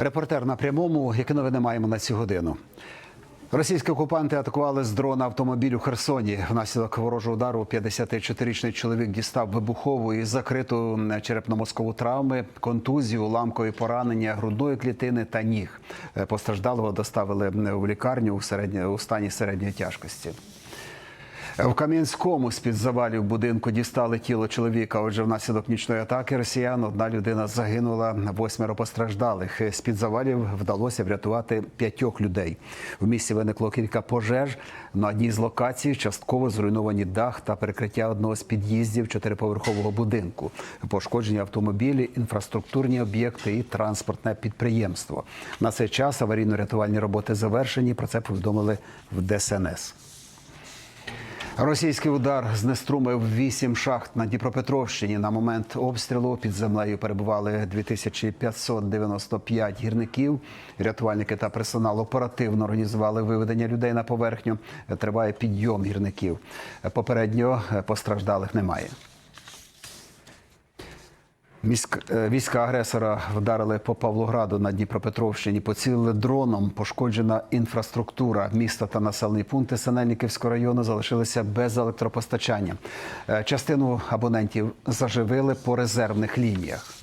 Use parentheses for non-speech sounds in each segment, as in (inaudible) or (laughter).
Репортер на прямому. Які новини маємо на цю годину? Російські окупанти атакували з дрона автомобіль у Херсоні. Внаслідок ворожого удару 54-річний чоловік дістав вибухову і закриту черепно-мозкову травми, контузію, ламкові поранення грудної клітини та ніг. Е, Постраждалого доставили в лікарню у стані середньої тяжкості. В Кам'янському з-під завалів будинку дістали тіло чоловіка. Отже, внаслідок нічної атаки росіян одна людина загинула, восьмеро постраждалих. З-під завалів вдалося врятувати п'ятьох людей. В місті виникло кілька пожеж. На одній з локацій частково зруйновані дах та перекриття одного з під'їздів чотириповерхового будинку. Пошкоджені автомобілі, інфраструктурні об'єкти і транспортне підприємство. На цей час аварійно-рятувальні роботи завершені. Про це повідомили в ДСНС. Російський удар знеструмив вісім шахт на Дніпропетровщині. На момент обстрілу під землею перебували 2595 гірників. Рятувальники та персонал оперативно організували виведення людей на поверхню. Триває підйом гірників. Попередньо постраждалих немає. Е, Війська агресора вдарили по Павлограду на Дніпропетровщині, поцілили дроном. Пошкоджена інфраструктура міста та населені пункти Синельниківського району залишилися без електропостачання. Е, Частину абонентів заживили по резервних лініях.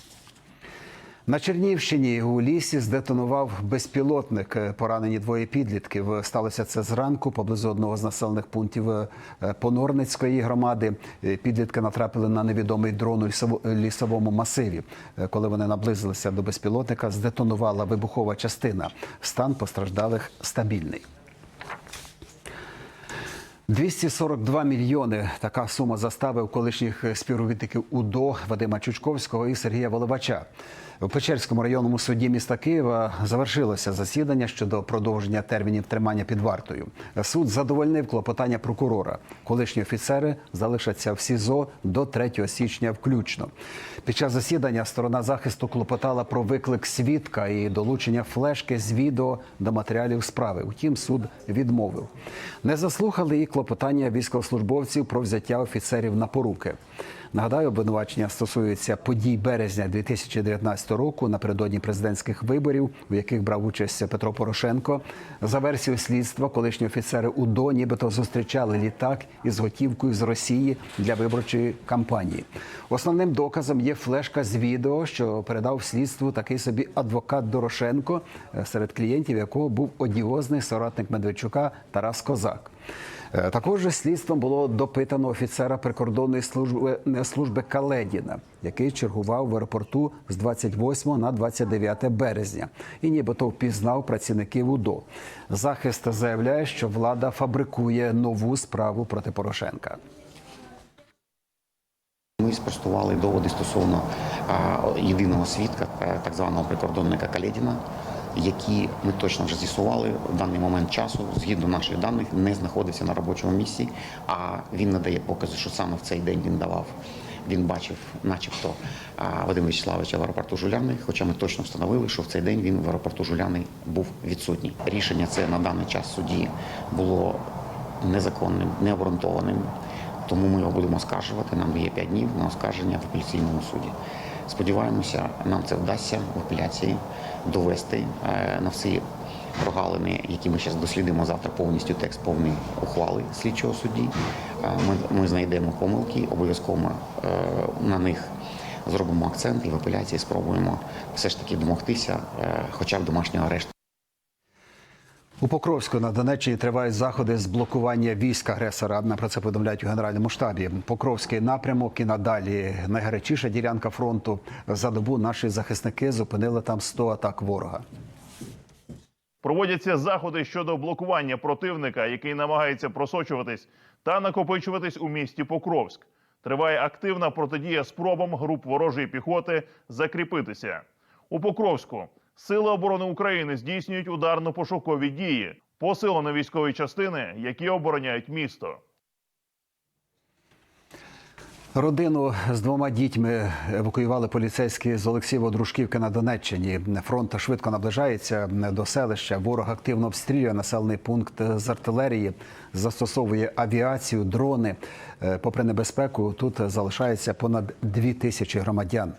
На Чернівщині у лісі здетонував безпілотник. Поранені двоє підлітків. Сталося це зранку поблизу одного з населених пунктів е, Понорницької громади. Е, Підлітки натрапили на невідомий дрон у лісовому масиві. Е, Коли вони наблизилися до безпілотника, здетонувала вибухова частина. Стан постраждалих стабільний. 242 мільйони така сума застави у колишніх співробітників УДО Вадима Чучковського і Сергія Воловача. У Печерському районному суді міста Києва завершилося засідання щодо продовження термінів тримання під вартою. Суд задовольнив клопотання прокурора. Колишні офіцери залишаться в СІЗО до 3 січня включно. Під час засідання сторона захисту клопотала про виклик свідка і долучення флешки з відео до матеріалів справи. Утім, суд відмовив. Не заслухали і клопотання військовослужбовців про взяття офіцерів на поруки. Нагадаю, обвинувачення стосується подій березня 2019 року напередодні президентських виборів, у яких брав участь Петро Порошенко. За версією слідства, колишні офіцери УДО нібито зустрічали літак із готівкою з Росії для виборчої кампанії. Основним доказом є флешка з відео, що передав слідству такий собі адвокат Дорошенко, серед клієнтів якого був одіозний соратник Медведчука Тарас Козак. Е, Також слідством було допитано офіцера прикордонної служби е, служби Каледіна, який чергував в аеропорту з 28 на 29 березня і нібито впізнав працівників УДО. Захист заявляє, що влада фабрикує нову справу проти Порошенка. Ми спростували доводи стосовно єдиного свідка, е, так званого прикордонника Калєдіна, які ми точно вже з'ясували в даний момент часу, згідно наших даних, не знаходився на робочому місці, а він надає покази, що саме в цей день він давав. Він бачив, начебто, Вадима Вячеславовича в аеропорту Жуляни, хоча ми точно встановили, що в цей день він в аеропорту Жуляни був відсутній. Рішення це на даний час судді було незаконним, необґрунтованим. Тому ми його будемо оскаржувати. Нам є 5 днів на оскарження в апеляційному суді. Сподіваємося, нам це вдасться в апеляції довести е, на всі прогалини, які ми зараз дослідимо завтра повністю текст повний ухвали слідчого судді. Е, Ми, ми знайдемо помилки, обов'язково е, на них зробимо акцент і в апеляції спробуємо все ж таки домогтися, хоча б домашнього арешту. У Покровську на Донеччині тривають заходи з блокування військ агресора. Про це повідомляють у генеральному штабі. Покровський напрямок і надалі найгарячіша ділянка фронту. За добу наші захисники зупинили там 100 атак ворога. Проводяться заходи щодо блокування противника, який намагається просочуватись та накопичуватись у місті Покровськ. Триває активна протидія спробам груп ворожої піхоти закріпитися. У Покровську Сили оборони України здійснюють ударно-пошукові дії, посилено військові частини, які обороняють місто. Родину з двома дітьми евакуювали поліцейські з Олексієво-Дружківки на Донеччині. Фронт швидко наближається до селища. Ворог активно обстрілює населений пункт з артилерії, застосовує авіацію, дрони. Е, Попри небезпеку, тут залишається понад дві тисячі громадян.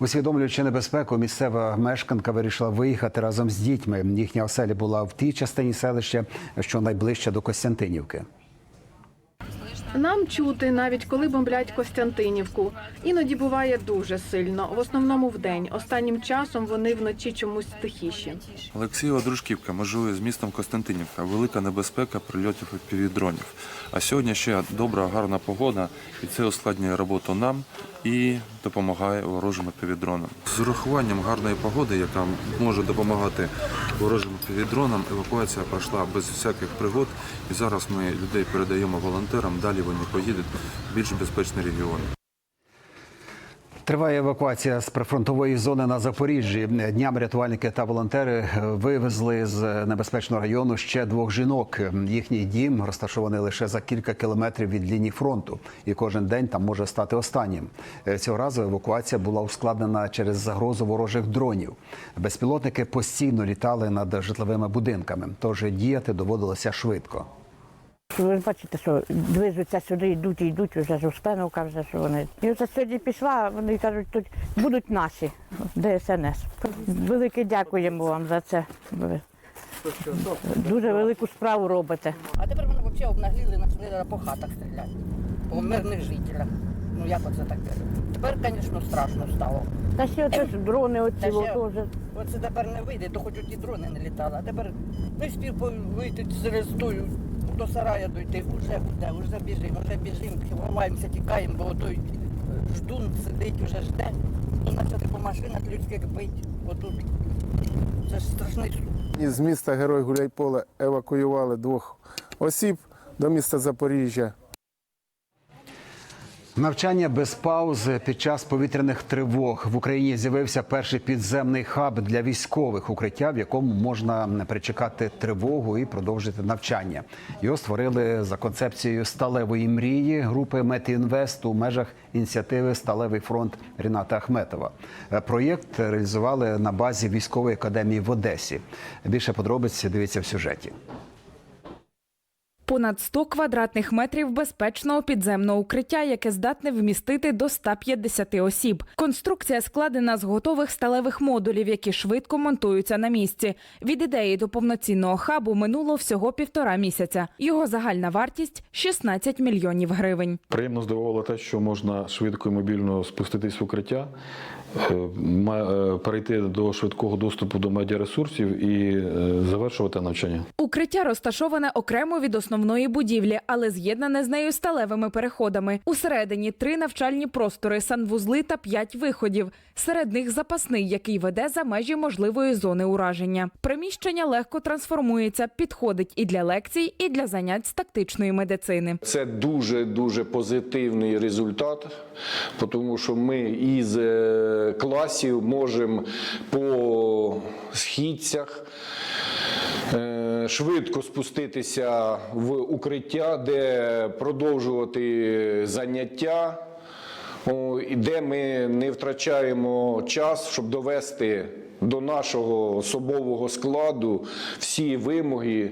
Усвідомлюючи небезпеку, місцева мешканка вирішила виїхати разом з дітьми. Їхня оселя була в тій частині селища, що найближче до Костянтинівки. Нам чути, навіть коли бомблять Костянтинівку. Іноді буває дуже сильно, в основному вдень. Останнім часом вони вночі чомусь тихіші. Олексієва Дружківка межує з містом Костянтинівка. Велика небезпека прильотів півдронів. А сьогодні ще добра, гарна погода, і це ускладнює роботу нам і допомагає ворожим півдронам. З урахуванням гарної погоди, яка може допомагати ворожим півдронам, евакуація пройшла без всяких пригод. І зараз ми людей передаємо волонтерам. Далі вони поїдуть в більш безпечні регіони. Триває евакуація з прифронтової зони на Запоріжжі. Днями рятувальники та волонтери вивезли з небезпечного району ще двох жінок. Їхній дім розташований лише за кілька кілометрів від лінії фронту, і кожен день там може стати останнім. Цього разу евакуація була ускладнена через загрозу ворожих дронів. Безпілотники постійно літали над житловими будинками, тож діяти доводилося швидко. Ви ж бачите, що движуться сюди, йдуть і йдуть, вже ж Успеновка вже, що вони. І оце сьогодні пішла, вони кажуть, тут будуть наші, ДСНС. Велике дякуємо вам за це. Дуже велику справу робите. А тепер вони взагалі обнагліли, почали по хатах стріляти, по мирних жителях. Ну як оце таке? Тепер, звісно, страшно стало. Та ще оце ж дрони оці, Та ще-. Оце тепер не вийде, то хоч ті дрони не літали. А тепер не спів вийти через тою до сарая дойти. вже буде, вже біжимо, вже біжимо, ховаємося, тікаємо, бо той ждун сидить, вже жде. і почати по машинах людських бить. Отут. Це ж страшний суд. Із міста Герой Гуляйполе евакуювали двох осіб до міста Запоріжжя. Навчання без паузи під час повітряних тривог в Україні з'явився перший підземний хаб для військових укриття, в якому можна причекати тривогу і продовжити навчання. Його створили за концепцією сталевої мрії групи Метінвест у межах ініціативи Сталевий фронт Ріната Ахметова. Е, Проєкт реалізували на базі військової академії в Одесі. Більше подробиць дивіться в сюжеті. Понад 100 квадратних метрів безпечного підземного укриття, яке здатне вмістити до 150 осіб. Конструкція складена з готових сталевих модулів, які швидко монтуються на місці. Від ідеї до повноцінного хабу минуло всього півтора місяця. Його загальна вартість 16 мільйонів гривень. Приємно здивувало те, що можна швидко і мобільно спуститись в укриття, перейти до швидкого доступу до медіаресурсів і е, завершувати навчання. Укриття розташоване окремо від основної будівлі, але з'єднане з нею сталевими переходами. Усередині три навчальні простори, санвузли та п'ять виходів. Серед них запасний, який веде за межі можливої зони ураження. Приміщення легко трансформується, підходить і для лекцій, і для занять з тактичної медицини. Це дуже дуже позитивний результат, тому що ми із е, класів можемо по східцях е, швидко спуститися в укриття, де продовжувати заняття. Де ми не втрачаємо час, щоб довести до нашого особового складу всі вимоги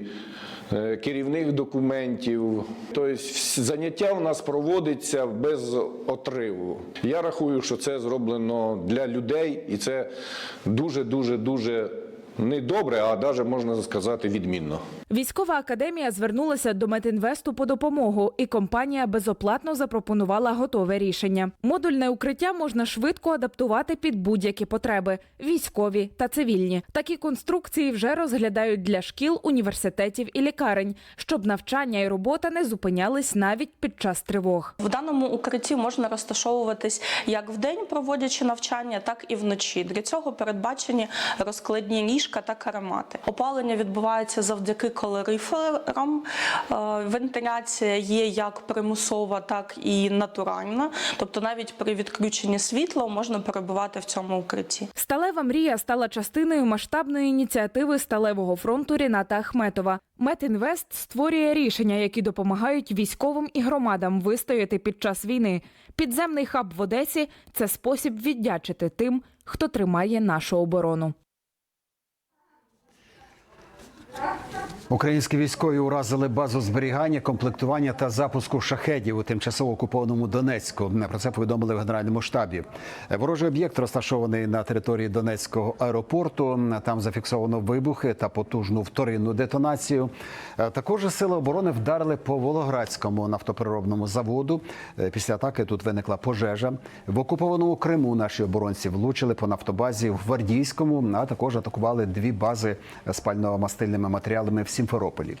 керівних документів. Тобто заняття у нас проводиться без отриву. Я рахую, що це зроблено для людей, і це дуже, дуже, дуже не добре, а навіть можна сказати відмінно. Військова академія звернулася до Метінвесту по допомогу, і компанія безоплатно запропонувала готове рішення. Модульне укриття можна швидко адаптувати під будь-які потреби військові та цивільні. Такі конструкції вже розглядають для шкіл, університетів і лікарень, щоб навчання і робота не зупинялись навіть під час тривог. В даному укритті можна розташовуватись як вдень, проводячи навчання, так і вночі. Для цього передбачені розкладні ліжка та каремати. Опалення відбувається завдяки калориферам. Е, Вентиляція є як примусова, так і натуральна. Тобто, навіть при відключенні світла можна перебувати в цьому укритті. Сталева мрія стала частиною масштабної ініціативи сталевого фронту Ріната Ахметова. Метінвест створює рішення, які допомагають військовим і громадам вистояти під час війни. Підземний хаб в Одесі це спосіб віддячити тим, хто тримає нашу оборону. Huh? Українські військові уразили базу зберігання, комплектування та запуску шахедів у тимчасово окупованому Донецьку. Про це повідомили в генеральному штабі. Ворожий об'єкт розташований на території Донецького аеропорту. Там зафіксовано вибухи та потужну вторинну детонацію. Також сили оборони вдарили по Волоградському нафтопереробному заводу. Після атаки тут виникла пожежа. В окупованому Криму наші оборонці влучили по нафтобазі в Гвардійському, а також атакували дві бази з пально-мастильними матеріалами в Сімферополі.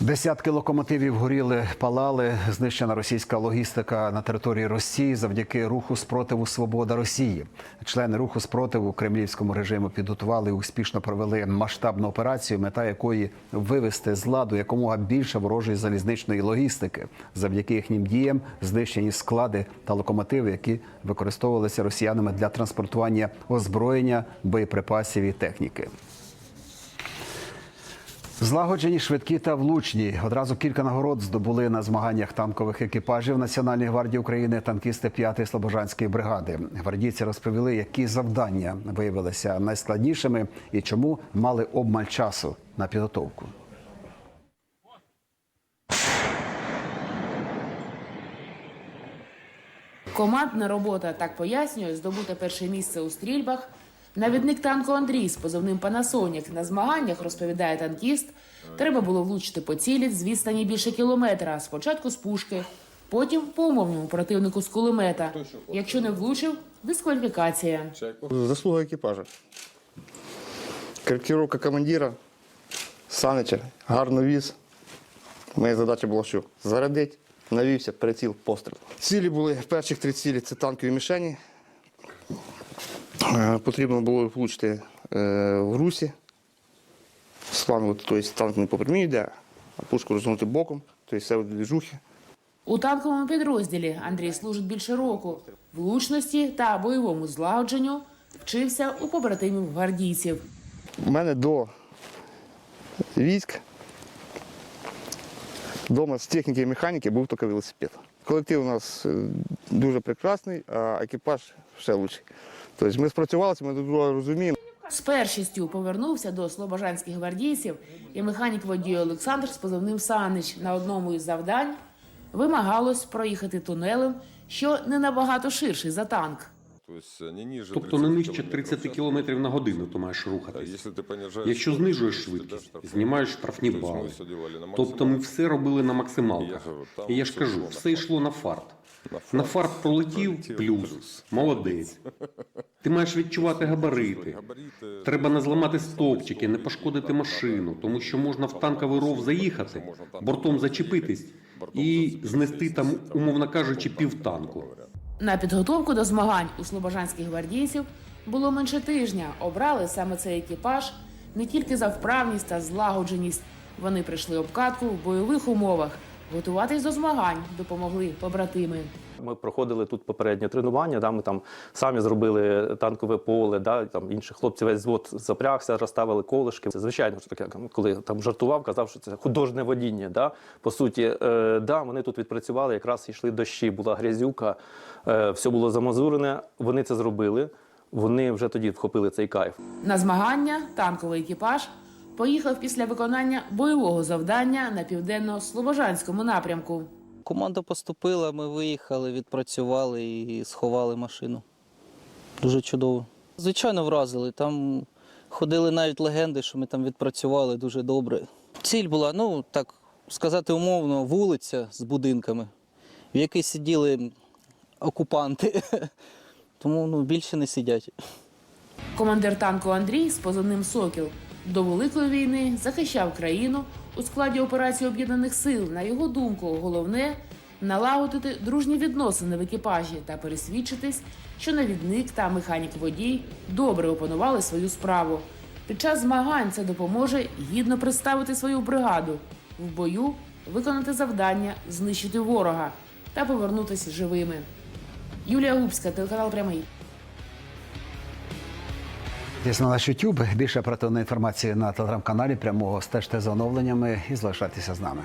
Десятки локомотивів горіли, палали. Знищена російська логістика на території Росії завдяки руху спротиву Свобода Росії. Члени руху спротиву кремлівському режиму підготували і успішно провели масштабну операцію, мета якої вивести з ладу якомога більше ворожої залізничної логістики. Завдяки їхнім діям знищені склади та локомотиви, які використовувалися росіянами для транспортування озброєння, боєприпасів і техніки. Злагоджені, швидкі та влучні. Одразу кілька нагород здобули на змаганнях танкових екіпажів Національної гвардії України танкісти 5-ї Слобожанської бригади. Гвардійці розповіли, які завдання виявилися найскладнішими і чому мали обмаль часу на підготовку. Командна робота так пояснює здобути перше місце у стрільбах. Навідник танку Андрій з позивним Панасонік на змаганнях розповідає танкіст. Треба було влучити по цілі з відстані більше кілометра. Спочатку з пушки, потім по умовному противнику з кулемета. Якщо не влучив, дискваліфікація. Заслуга екіпажа. Коректировка командира, Санича, гарно віз. Моя задача була що? Зарядити, навівся, приціл, постріл. Цілі були, перших три цілі це танкові мішені. Е, Потрібно було влучити е, в русі, слангувати, тобто танк не по прямій йде, а пушку розгорнути боком, тобто все в двіжухи. У танковому підрозділі Андрій служить більше року. Влучності та бойовому злагодженню вчився у побратимів гвардійців. У мене до військ, вдома з техніки і механіки був тільки велосипед. Колектив у нас е, дуже прекрасний, а екіпаж ще лучший. Тобто ми спрацювалися, ми друг друга розуміємо. З першістю повернувся до слобожанських гвардійців і механік водій Олександр з позивним Санич на одному із завдань вимагалось проїхати тунелем, що не набагато ширший за танк. Тобто не нижче 30 км на годину ти маєш рухатись. Якщо знижуєш швидкість, знімаєш штрафні бали. Тобто ми все робили на максималках. І я ж кажу, все йшло на фарт. На фарт пролетів плюс. Молодець. (laughs) Ти маєш відчувати габарити. Треба не зламати стовпчики, не пошкодити машину, тому що можна в танковий ров заїхати, бортом зачепитись і знести там, умовно кажучи, півтанку. На підготовку до змагань у слобожанських гвардійців було менше тижня. Обрали саме цей екіпаж не тільки за вправність та злагодженість. Вони прийшли обкатку в бойових умовах. Готуватись до змагань допомогли побратими. Ми проходили тут попереднє тренування. Да, ми там самі зробили танкове поле, да, там інші хлопці весь звод запрягся, розставили колишки. Це звичайно що таке, коли там жартував, казав, що це художнє водіння. Да. По суті, е, да, вони тут відпрацювали, якраз йшли дощі, була грязюка, е, все було замазурене. Вони це зробили. Вони вже тоді вхопили цей кайф. На змагання танковий екіпаж поїхав після виконання бойового завдання на південно-слобожанському напрямку. Команда поступила, ми виїхали, відпрацювали і сховали машину. Дуже чудово. Звичайно, вразили. Там ходили навіть легенди, що ми там відпрацювали дуже добре. Ціль була, ну так сказати умовно, вулиця з будинками, в якій сиділи окупанти. (laughs) Тому ну, більше не сидять. Командир танку Андрій з позивним Сокіл до Великої війни захищав країну у складі операції об'єднаних сил. На його думку, головне налагодити дружні відносини в екіпажі та пересвідчитись, що навідник та механік водій добре опанували свою справу. Під час змагань це допоможе гідно представити свою бригаду в бою, виконати завдання, знищити ворога та повернутися живими. Юлія Губська, телеканал Прямий. Десь на наш YouTube. Більше оперативної інформації на телеграм-каналі прямого стежте за оновленнями і залишайтеся з нами.